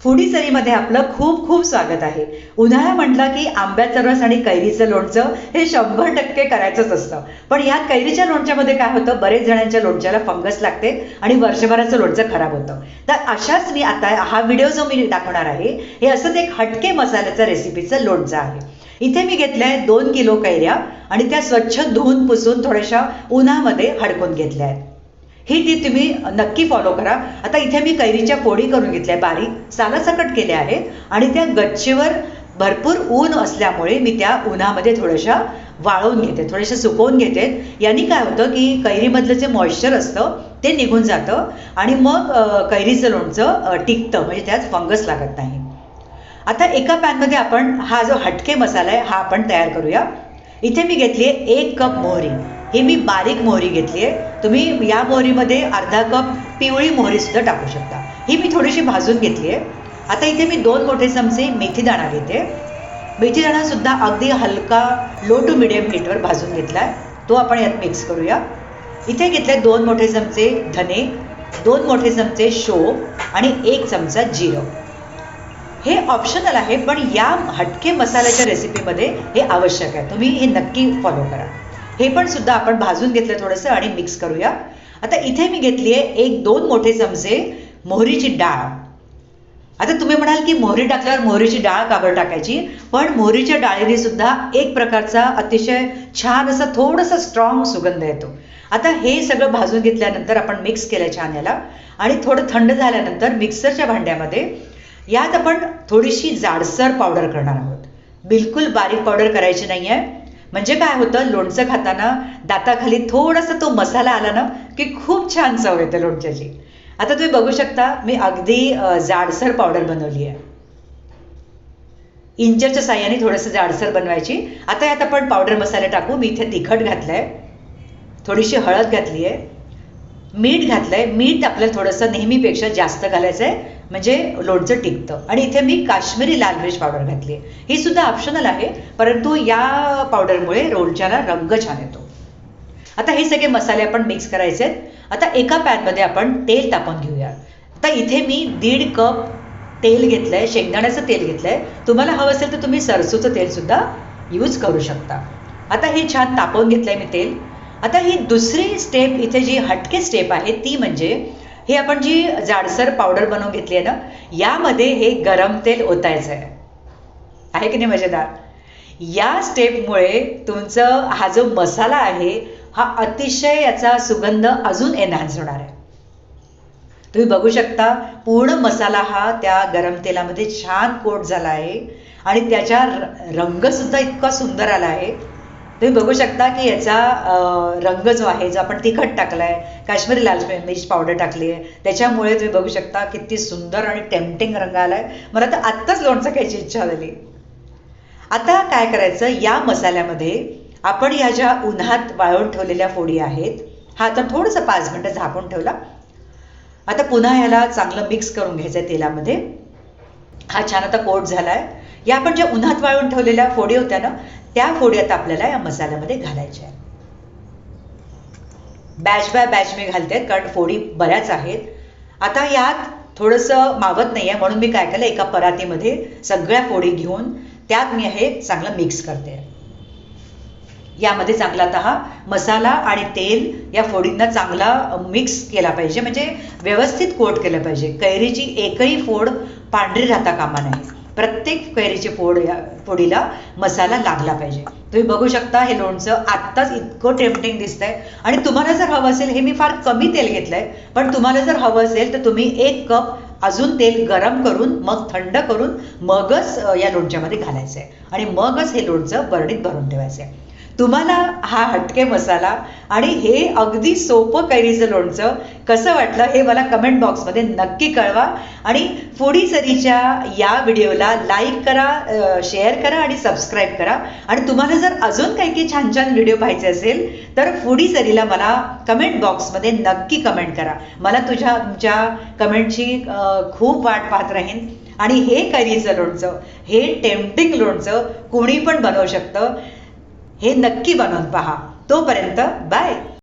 फुडीसरीमध्ये आपलं खूप खूप स्वागत आहे. उन्हाळा म्हटलं की आंब्याचं रस आणि कैरीचं लोणचं हे शंभर टक्के करायचंच असतं. पण ह्या कैरीच्या लोणच्यामध्ये काय होतं? बरेच जणांच्या लोणच्याला फंगस लागते आणि वर्षभराचं लोणचं खराब होतं. तर अशाच मी आता हा व्हिडिओ जो मी दाखवणार आहे हे असंच एक हटके मसाल्याचं रेसिपीचं लोणचं आहे. इथे मी घेतल्या आहे दोन किलो कैऱ्या आणि त्या स्वच्छ धुवून पुसून थोड्याशा उन्हामध्ये हडकून घेतल्या आहेत ही ती तुम्ही नक्की फॉलो करा. आता इथे मी कैरीच्या फोडी करून घेतल्या बारीक. सालासकट केल्या आहेत. आणि त्या गच्चीवर भरपूर ऊन असल्यामुळे मी त्या उन्हामध्ये थोड्याशा वाळवून घेते थोड्याशा सुकवून घेते. यांनी काय होतं की कैरीमधलं जे मॉइश्चर असतं ते निघून जातं आणि मग कैरीचं लोणचं टिकतं. म्हणजे त्यात फंगस लागत नाही. आता एका पॅनमध्ये आपण हा जो हटके मसाला आहे हा आपण तयार करूया. इथे मी घेतली आहे एक कप मोहरी. ही मी बारीक मोहरी घेतली आहे तुम्ही या मोहरीमध्ये अर्धा कप पिवळी मोहरीसुद्धा टाकू शकता. ही मी थोडीशी भाजून घेतली आहे आता इथे मी दोन मोठे चमचे मेथीदाणा घेते. मेथीदाणासुद्धा अगदी हलका लो टू मिडियम हीटवर भाजून घेतला आहे तो आपण यात मिक्स करूया. इथे घेतले दोन मोठे चमचे धने दोन मोठे चमचे शो आणि एक चमचा जिरं. हे ऑप्शनल आहे पण या हटके मसाल्याच्या रेसिपीमध्ये हे आवश्यक आहे. तुम्ही हे नक्की फॉलो करा. हे पण सुद्धा आपण भाजून घेतलं थोडंसं आणि मिक्स करूया. आता इथे मी घेतली आहे एक दोन मोठे चमचे मोहरीची डाळ. आता तुम्ही म्हणाल की मोहरी टाकल्यावर मोहरीची डाळ काबर टाकायची? पण मोहरीच्या डाळीने सुद्धा एक प्रकारचा अतिशय छान असा थोडासा स्ट्रॉंग सुगंध येतो. आता हे सगळं भाजून घेतल्यानंतर आपण मिक्स केलं छान याला. आणि थोडं थंड झाल्यानंतर मिक्सरच्या भांड्यामध्ये यात आपण थोडीशी जाडसर पावडर करणार आहोत. बिलकुल बारीक पावडर करायची नाही आहे म्हणजे काय होतं लोणचं खाताना दाताखाली थोडासा तो मसाला आला ना की खूप छान चव येते लोणच्याची. आता तुम्ही बघू शकता मी अगदी जाडसर पावडर बनवली आहे. इंचरच्या साह्याने थोडंसं जाडसर बनवायची. आता यात आपण पावडर मसाले टाकू. मी इथे तिखट घातलंय. थोडीशी हळद घातली आहे मीठ घातलंय. मीठ आपल्याला थोडंसं नेहमीपेक्षा जास्त घालायचं आहे म्हणजे लोणचं टिकतं. आणि इथे मी काश्मीरी लाल मिरच पावडर घातली आहे. ही सुद्धा ऑप्शनल आहे परंतु या पावडरमुळे लोणच्याला रंग छान येतो. आता हे सगळे मसाले आपण मिक्स करायचे आहेत. आता एका पॅनमध्ये आपण तेल तापवून घेऊया. आता इथे मी दीड कप तेल घेतलंय शेंगदाण्याचं तेल घेतलंय. तुम्हाला हवं असेल तर तुम्ही सरसूचं तेल सुद्धा यूज करू शकता. आता हे छान तापवून घेतलंय मी तेल. आता ही दुसरी स्टेप इथे जी हटके स्टेप आहे ती म्हणजे हे आपण जी जाडसर पावडर बनवून घेतली आहे ना यामध्ये हे गरम तेल ओतायचं आहे. आहे की नाही मजेदार? या स्टेपमुळे तुमचं हा जो मसाला आहे हा अतिशय याचा सुगंध अजून एनहान्स होणार आहे. तुम्ही बघू शकता पूर्ण मसाला हा त्या गरम तेलामध्ये छान कोट झाला आहे. आणि त्याच्या रंगसुद्धा रंग सुद्धा इतका सुंदर आला आहे. तुम्ही बघू शकता की याचा रंग जो आहे जो आपण तिखट टाकलाय काश्मीरी लाल मिर्च पावडर टाकली आहे त्याच्यामुळे तुम्ही बघू शकता किती सुंदर आणि टेम्पटिंग रंग आलाय. मला तर आत्ताच लोणचं खायची इच्छा झाली. आता काय करायचं या मसाल्यामध्ये आपण या ज्या उन्हात वाळवून ठेवलेल्या फोडी आहेत हा आता थोडंसं पाच मिनटं झाकून ठेवला. आता पुन्हा ह्याला चांगलं मिक्स करून घ्यायचं आहे तेलामध्ये. हा छान आता कोट झालाय. या आपण ज्या उन्हात वाळून ठेवलेल्या फोडी होत्या ना त्या फोडी आता आपल्याला या मसाल्यामध्ये घालायच्या आहेत बॅच बाय बॅच मी घालते कारण फोडी बऱ्याच आहेत. आता यात थोडंसं मावत नाही आहे म्हणून मी काय केलं एका परातीमध्ये सगळ्या फोडी घेऊन त्यात मी हे चांगलं मिक्स करते. यामध्ये चांगला आता हा मसाला आणि तेल या फोडींना चांगला मिक्स केला पाहिजे. म्हणजे व्यवस्थित कोट केलं पाहिजे. कैरीची एकही फोड पांढरी राहता कामा नाही प्रत्येक कैरीची पोड पोडीला मसाला लागला पाहिजे. तुम्ही बघू शकता हे लोणचं आत्ताच इतकं टेम्पटिंग दिसतंय. आणि तुम्हाला जर हवं असेल हे मी फार कमी तेल घेतलंय पण तुम्हाला जर हवं असेल तर तुम्ही एक कप अजून तेल गरम करून मग थंड करून मगच या लोणच्यामध्ये घालायचं आहे आणि मगच हे लोणचं बरणीत भरून ठेवायचं आहे तुम्हाला हा हटके मसाला आणि हे अगदी सोपं कैरीचं लोणचं कसं वाटलं हे मला कमेंट बॉक्समध्ये नक्की कळवा. आणि फुडी सरीच्या या व्हिडिओला लाईक करा शेअर करा आणि सबस्क्राईब करा. आणि तुम्हाला जर अजून काही काही छान छान व्हिडिओ पाहायचे असेल तर फुडी सरीला मला कमेंट बॉक्समध्ये नक्की कमेंट करा. मला तुझ्या तुमच्या कमेंटची खूप वाट पाहत राहीन. आणि हे कैरीचं लोणचं हे टेम्पटिंग लोणचं कोणी पण बनवू शकतं. हे नक्की बनवून पहा. तोपर्यंत बाय